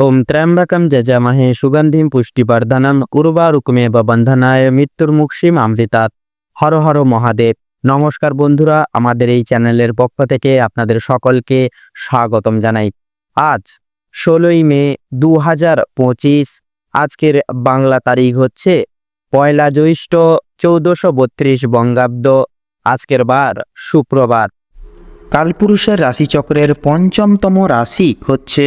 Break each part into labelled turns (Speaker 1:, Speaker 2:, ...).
Speaker 1: ওম ত্র্যম্বকম যজামহে সুগন্ধিম পুষ্টিবর্ধনম উর্বারুকমেব বন্ধনায় মৃত্যুর মুক্ষিম আমৃতাৎ হর হর মহাদেব নমস্কার বন্ধুরা, আমাদের এই চ্যানেলের পক্ষ থেকে আপনাদের সকলকে স্বাগতম জানাই। আজ ষোলোই মে দু হাজার পঁচিশ, আজকের বাংলা তারিখ হচ্ছে পয়লা জ্যৈষ্ঠ চৌদ্দশো বত্রিশ বঙ্গাব্দ, আজকের বার শুক্রবার।
Speaker 2: কালপুরুষের রাশিচক্রের পঞ্চমতম রাশি হচ্ছে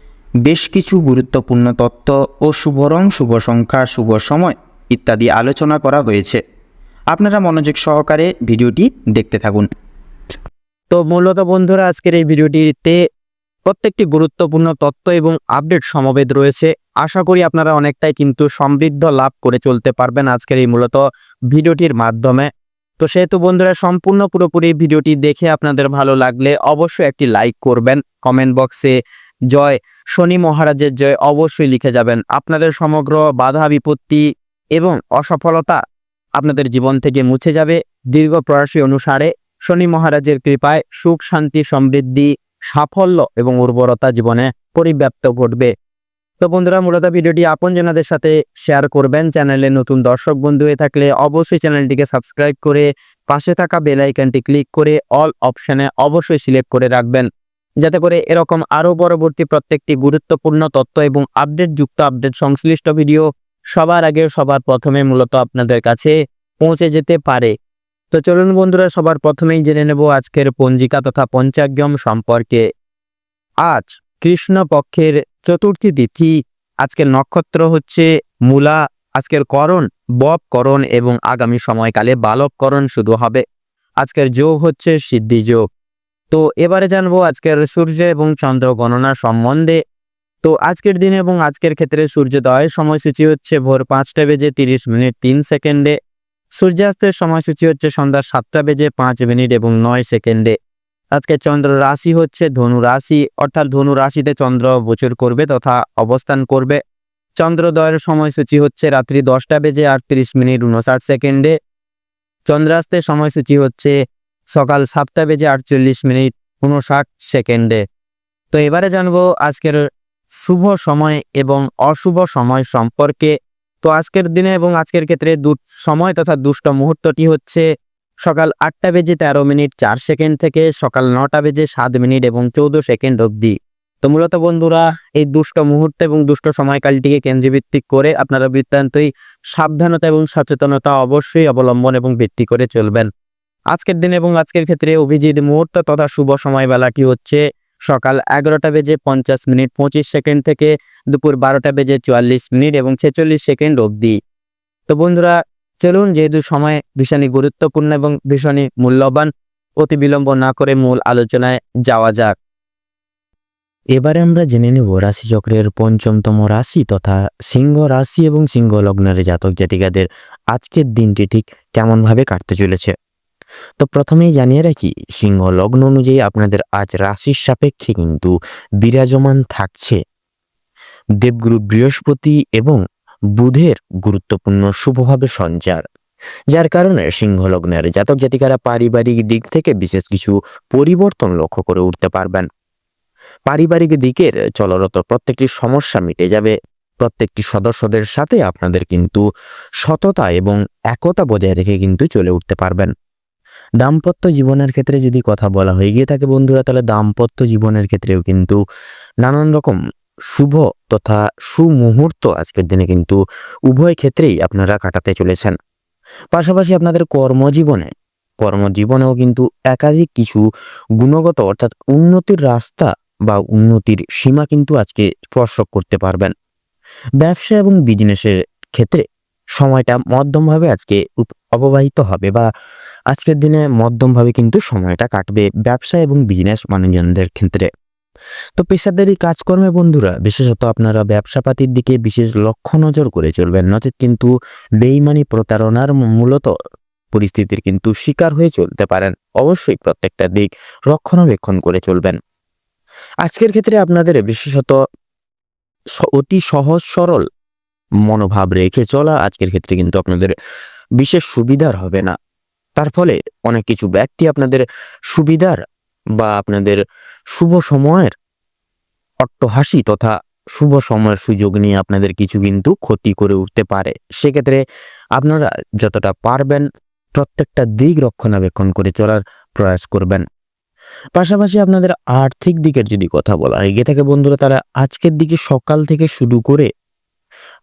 Speaker 2: বেশ কিছু গুরুত্বপূর্ণ তত্ত্ব ও শুভ রং শুভ সংখ্যা, শুভ সময় ইত্যাদি আলোচনা করা হয়েছে। আপনারা মনোযোগ সহকারে ভিডিওটি দেখতে থাকুন।
Speaker 1: তো মূলত বন্ধুরা, আজকের এই ভিডিওটিতে প্রত্যেকটি গুরুত্বপূর্ণ তথ্য এবং আপডেট সমবেত রয়েছে। আশা করি আপনারা অনেকটাই কিন্তু সমৃদ্ধ লাভ করে চলতে পারবেন আজকের এই মূলত ভিডিওটির মাধ্যমে। তো সেহেতু বন্ধুরা, সম্পূর্ণ পুরোপুরি ভিডিওটি দেখে আপনাদের ভালো লাগলে অবশ্যই একটি লাইক করবেন। কমেন্ট বক্সে জয়। শনি মহারাজের জয় অবশ্যই লিখে যাবেন। আপনাদের সমগ্র বাধা, বিপত্তি এবং অসফলতা আপনাদের জীবন থেকে মুছে যাবে। দীর্ঘ প্রয়াসী অনুসারে শনি মহারাজের কৃপায় সুখ, শান্তি, সমৃদ্ধি, সাফল্য এবং উর্বরতা জীবনে পরিব্যাপ্ত ঘটবে। তো বন্ধুরা, মূলত ভিডিওটি আপনজনাদের সাথে শেয়ার করবেন। চ্যানেলে নতুন দর্শক বন্ধু হয়ে থাকলে অবশ্যই চ্যানেলটিকে সাবস্ক্রাইব করে পাশে থাকা বেল আইকনটি ক্লিক করে অল অপশানে অবশ্যই সিলেক্ট করে রাখবেন। যাতে করে এরকম আরও পরবর্তী প্রত্যেকটি গুরুত্বপূর্ণ তথ্য এবং আপডেট যুক্ত আপডেট সংশ্লিষ্ট ভিডিও সবার আগে সবার প্রথমে মূলত আপনাদের কাছে পৌঁছে যেতে পারে। তো চলুন বন্ধুরা, সবার প্রথমেই জেনে নেব আজকের পঞ্জিকা তথা পঞ্চাগম সম্পর্কে। আজ কৃষ্ণ পক্ষের চতুর্থী তিথি, আজকের নক্ষত্র হচ্ছে মূলা, আজকের করণ বব করণ এবং আগামী সময়কালে বালক করণ শুরু হবে। আজকের যোগ হচ্ছে সিদ্ধি যোগ তো এবারে জানব আজকের সূর্য এবং চন্দ্র গণনা সম্বন্ধে। তো আজকের দিনে এবং আজকের ক্ষেত্রে সূর্যোদয়ের সময়সূচি হচ্ছে ভোর পাঁচটা বেজে তিরিশ মিনিট তিন সেকেন্ডে। সূর্যাস্তের সময়সূচি হচ্ছে সন্ধ্যা সাতটা বেজে পাঁচ মিনিট এবং নয় সেকেন্ডে। আজকে চন্দ্র রাশি হচ্ছে ধনু রাশি, অর্থাৎ ধনু রাশিতে চন্দ্র গোচর করবে তথা অবস্থান করবে। চন্দ্রোদয়ের সময়সূচি হচ্ছে রাত্রি দশটা বেজে আটত্রিশ মিনিট উনষাট সেকেন্ডে। চন্দ্রাস্তের সময়সূচি হচ্ছে সকাল সাতটা বেজে আটচল্লিশ মিনিট উনষাট সেকেন্ডে। তো এবারে জানব আজকের শুভ সময় এবং অশুভ সময় সম্পর্কে। তো আজকের দিনে এবং আজকের ক্ষেত্রে দু সময় তথা দুষ্ট মুহূর্তটি হচ্ছে সকাল আটটা বেজে তেরো মিনিট চার সেকেন্ড থেকে সকাল নটা বেজে সাত মিনিট এবং চৌদ্দ সেকেন্ড অবধি। তো মূলত বন্ধুরা, এই দুষ্ট মুহূর্ত এবং দুষ্ট সময়কালটিকে কেন্দ্রভিত্তিক করে আপনারা বৃত্তান্তই সাবধানতা এবং সচেতনতা অবশ্যই অবলম্বন এবং ভিত্তি করে চলবেন। আজকের দিন এবং আজকের ক্ষেত্রে অভিজিৎ মুহূর্ত তথা শুভ সময়বেলাটি হচ্ছে? সকাল এগারোটা বেজে পঞ্চাশ মিনিট, পঁচিশ সেকেন্ড থেকে দুপুর বারোটা বেজে চুয়াল্লিশ মিনিট এবং ছেচল্লিশ সেকেন্ড অবধি। তো বন্ধুরা, চলুন যেহেতু সময় ভীষণই গুরুত্বপূর্ণ এবং ভীষণই মূল্যবান, অতি বিলম্ব না করে মূল আলোচনায় যাওয়া যাক। এবারে আমরা জেনে নেব রাশিচক্রের পঞ্চমতম রাশি তথা সিংহ রাশি এবং সিংহ লগ্নের জাতক জাতিকাদের আজকের দিনটি ঠিক কেমনভাবে কাটতে চলেছে। তো প্রথমেই জানিয়ে রাখি, সিংহ লগ্ন অনুযায়ী আপনাদের আজ রাশির সাপেক্ষে কিন্তু বিরাজমান থাকছে। দেবগুরু বৃহস্পতি এবং বুধের গুরুত্বপূর্ণ শুভভাবে সঞ্চার, যার কারণে সিংহ লগ্নের জাতক জাতিকারা পারিবারিক দিক থেকে বিশেষ কিছু পরিবর্তন লক্ষ্য করে উঠতে পারবেন। পারিবারিক দিকের চলরত প্রত্যেকটি সমস্যা মিটে যাবে। প্রত্যেকটি সদস্যদের সাথে আপনাদের কিন্তু সততা এবং একতা বজায় রেখে কিন্তু চলে উঠতে পারবেন। দাম্পত্য জীবনের ক্ষেত্রে যদি কথা বলা হয়ে গিয়ে থাকে বন্ধুরা, তাহলে দাম্পত্য জীবনের ক্ষেত্রেও কিন্তু নানান রকম শুভ তথা সুমুহূর্ত আজকের দিনে কিন্তু উভয় ক্ষেত্রেই আপনারা কাটাতে চলেছেন। পাশাপাশি আপনাদের কর্মজীবনে, কর্মজীবনেও কিন্তু একাধিক কিছু গুণগত অর্থাৎ উন্নতির রাস্তা বা উন্নতির সীমা কিন্তু আজকে স্পর্শ করতে পারবেন। ব্যবসা এবং বিজনেসের ক্ষেত্রে সময়টা মধ্যমভাবে আজকে অববাহিত হবে বা আজকের দিনে মধ্যমভাবে কিন্তু সময়টা কাটবে ব্যবসা এবং বিজনেস মানুষজনদের ক্ষেত্রে। তো পেশাদারি কাজকর্মে বন্ধুরা, বিশেষত আপনারা ব্যবসাপাতির দিকে বিশেষ লক্ষ্য নজর করে চলবেন। নচেত কিন্তু বেইমানি প্রতারণার মূলত পরিস্থিতির কিন্তু শিকার হয়ে চলতে পারেন। অবশ্যই প্রত্যেকটা দিক রক্ষণাবেক্ষণ করে চলবেন। আজকের ক্ষেত্রে আপনাদের বিশেষত অতি সহজ সরল মনোভাব রেখে চলা আজকের ক্ষেত্রে কিন্তু আপনাদের বিশেষ সুবিধার হবে না। তার ফলে অনেক কিছু ব্যক্তি আপনাদের সুবিধার বা আপনাদের শুভ সময়ের অট্টহাসি তথা শুভ সময়ের সুযোগ নিয়ে আপনাদের কিছু কিন্তু ক্ষতি করে উঠতে পারে। সেক্ষেত্রে আপনারা যতটা পারবেন প্রত্যেকটা দিক রক্ষণাবেক্ষণ করে চলার প্রয়াস করবেন। পাশাপাশি আপনাদের আর্থিক দিকের যদি কথা বলা হয় গিয়ে থাকে বন্ধুরা তারা আজকের দিকে সকাল থেকে শুরু করে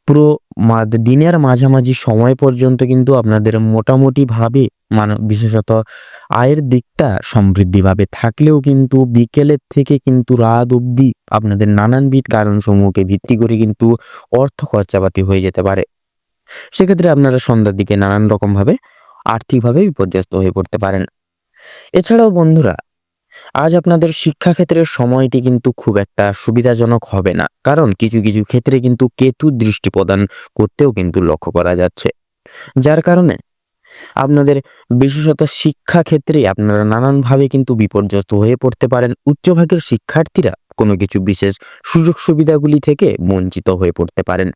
Speaker 1: পুরো দিনের মাঝামাঝি সময় পর্যন্ত কিন্তু আপনাদের মোটামুটি ভাবে মান বিশেষত আয়ের দিকটা সমৃদ্ধিভাবে থাকলেও কিন্তু বিকেলের থেকে কিন্তু রাত অবধি আপনাদের নানানবিধ কারণসমূহকে ভিত্তি করে কিন্তু অর্থ খরচাপাতি হয়ে যেতে পারে। সেক্ষেত্রে আপনারা সন্ধ্যার দিকে নানান রকমভাবে আর্থিকভাবে বিপর্যস্ত হয়ে পড়তে পারেন। এছাড়াও বন্ধুরা আজ আপনাদের শিক্ষাক্ষেত্রের সময়টি কিন্তু খুব একটা সুবিধাজনক হবে না। কারণ কিছু কিছু ক্ষেত্রে কিন্তু কেতু দৃষ্টি প্রদান করতেও কিন্তু লক্ষ্য করা যাচ্ছে। যার কারণে আপনাদের বিশেষত শিক্ষা ক্ষেত্রে আপনারা নানানভাবে কিন্তু বিপর্যস্ত হয়ে পড়তে পারেন। উচ্চভাগের শিক্ষার্থীরা কোনো কিছু বিশেষ সুযোগ সুবিধাগুলি থেকে বঞ্চিত হয়ে পড়তে পারেন।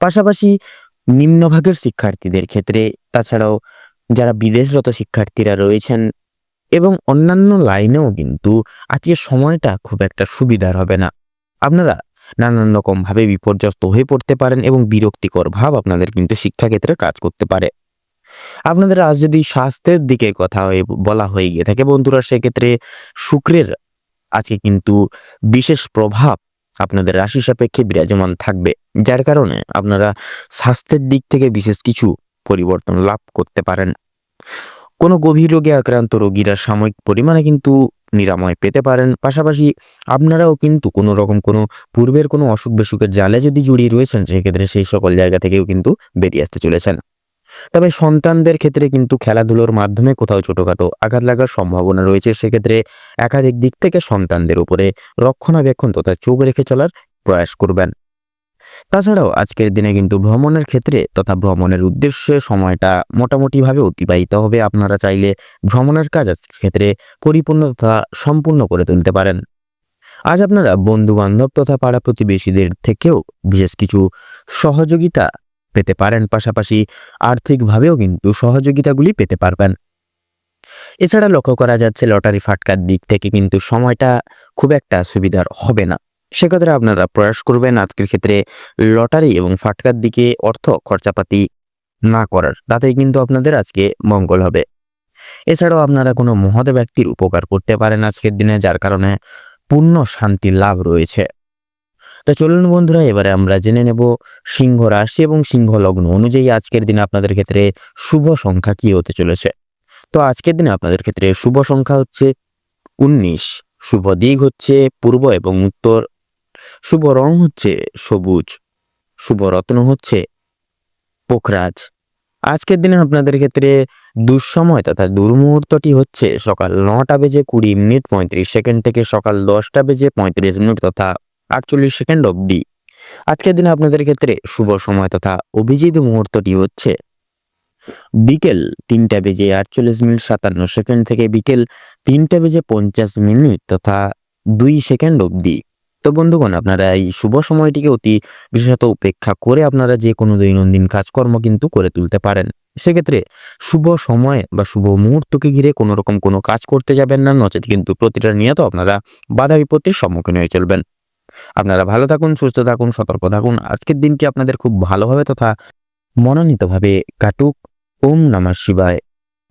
Speaker 1: পাশাপাশি নিম্নভাগের শিক্ষার্থীদের ক্ষেত্রে, তাছাড়াও যারা বিদেশরত শিক্ষার্থীরা রয়েছেন এবং অন্যান্য লাইনেও কিন্তু আজকের সময়টা খুব একটা সুবিধার হবে না। আপনারা নানান রকমভাবে বিপর্যস্ত হয়ে পড়তে পারেন এবং বিরক্তিকর ভাব আপনাদের কিন্তু শিক্ষাক্ষেত্রে কাজ করতে পারে। আপনাদের আজ যদি স্বাস্থ্যের দিকে কথা হয়ে বলা হয়ে গিয়ে থাকে বন্ধুরা, সেক্ষেত্রে শুক্রের আজকে কিন্তু বিশেষ প্রভাব আপনাদের রাশি সাপেক্ষে বিরাজমান থাকবে, যার কারণে আপনারা স্বাস্থ্যের দিক থেকে বিশেষ কিছু পরিবর্তন লাভ করতে পারেন। কোনো গভীর রোগে আক্রান্ত রোগীরা সাময়িক পরিমাণে কিন্তু নিরাময় পেতে পারেন। পাশাপাশি আপনারাও কিন্তু কোনো রকম কোনো পূর্বের কোনো অসুখ বিসুখের জালে যদি জড়িয়ে রয়েছেন, সেক্ষেত্রে সেই সকল জায়গা থেকেও কিন্তু বেরিয়ে আসতে চলেছেন। তবে সন্তানদের ক্ষেত্রে কিন্তু খেলাধুলোর মাধ্যমে কোথাও ছোটখাটো আঘাত লাগার সম্ভাবনা রয়েছে। সেক্ষেত্রে একাধিক দিক থেকে সন্তানদের উপরে রক্ষণাবেক্ষণ তথা চোখ রেখে চলার প্রয়াস করবেন। তাছাড়াও আজকের দিনে কিন্তু ভ্রমণের ক্ষেত্রে তথা ভ্রমণের উদ্দেশ্যে সময়টা মোটামুটিভাবে অতিবাহিত হবে। আপনারা চাইলে ভ্রমণের কাজ ক্ষেত্রে পরিপূর্ণ তথা সম্পূর্ণ করে তুলতে পারেন। আজ আপনারা বন্ধু বান্ধব তথা পাড়া প্রতিবেশীদের থেকেও বিশেষ কিছু সহযোগিতা পেতে পারেন। পাশাপাশি আর্থিকভাবেও কিন্তু সহযোগিতাগুলি পেতে পারবেন। এছাড়া লক্ষ্য করা যাচ্ছে, লটারি ফাটকার দিক থেকে কিন্তু সময়টা খুব একটা সুবিধার হবে না। সেক্ষেত্রে আপনারা প্রয়াস করবেন আজকের ক্ষেত্রে লটারি এবং ফাটকার দিকে অর্থ খরচাপাতি না করার। তাতেই কিন্তু আপনাদের আজকে মঙ্গল হবে। এছাড়াও আপনারা কোনো মহৎ ব্যক্তির উপকার করতে পারেন আজকের দিনে, যার কারণে পূর্ণ শান্তি লাভ রয়েছে। তো চলুন বন্ধুরা, এবারে আমরা জেনে নেব সিংহ রাশি এবং সিংহ লগ্ন অনুযায়ী আজকের দিনে আপনাদের ক্ষেত্রে শুভ সংখ্যা কি হতে চলেছে। তো আজকের দিনে আপনাদের ক্ষেত্রে শুভ সংখ্যা হচ্ছে উনিশ, শুভ দিক হচ্ছে পূর্ব এবং উত্তর শুভ রং হচ্ছে সবুজ, শুভ রত্ন হচ্ছে পোখরাজ। আজকের দিনে আপনাদের ক্ষেত্রে দুঃসময় তথা দুর্মুহূর্তটি হচ্ছে সকাল নটা বেজে কুড়ি মিনিট পঁয়ত্রিশ সেকেন্ড থেকে সকাল দশটা বেজে পঁয়ত্রিশ মিনিট তথা আটচল্লিশ সেকেন্ড অবধি। আজকের দিনে আপনাদের ক্ষেত্রে শুভ সময় তথা অভিজিৎ মুহূর্তটি হচ্ছে বিকেল তিনটা বেজে আটচল্লিশ মিনিট সাতান্ন সেকেন্ড থেকে বিকেল তিনটা বেজে পঞ্চাশ মিনিট তথা দুই সেকেন্ড অবধি। তো বন্ধুগণ, আপনারা এই শুভ সময়টিকে অতি বিশেষত উপেক্ষা করে আপনারা যে কোনো দৈনন্দিন কাজকর্ম কিন্তু করে তুলতে পারেন। সেক্ষেত্রে শুভ সময় বা শুভ মুহূর্তকে ঘিরে কোনো রকম কোনো কাজ করতে যাবেন না, নচেত কিন্তু প্রতিটা নিয়ত আপনারা বাধা বিপত্তির সম্মুখীন হয়ে চলবেন। আপনারা ভালো থাকুন, সুস্থ থাকুন, সতর্ক থাকুন। আজকের দিনটি আপনাদের খুব ভালোভাবে তথা মনোনীতভাবে কাটুক। ওম নমঃ শিবায়।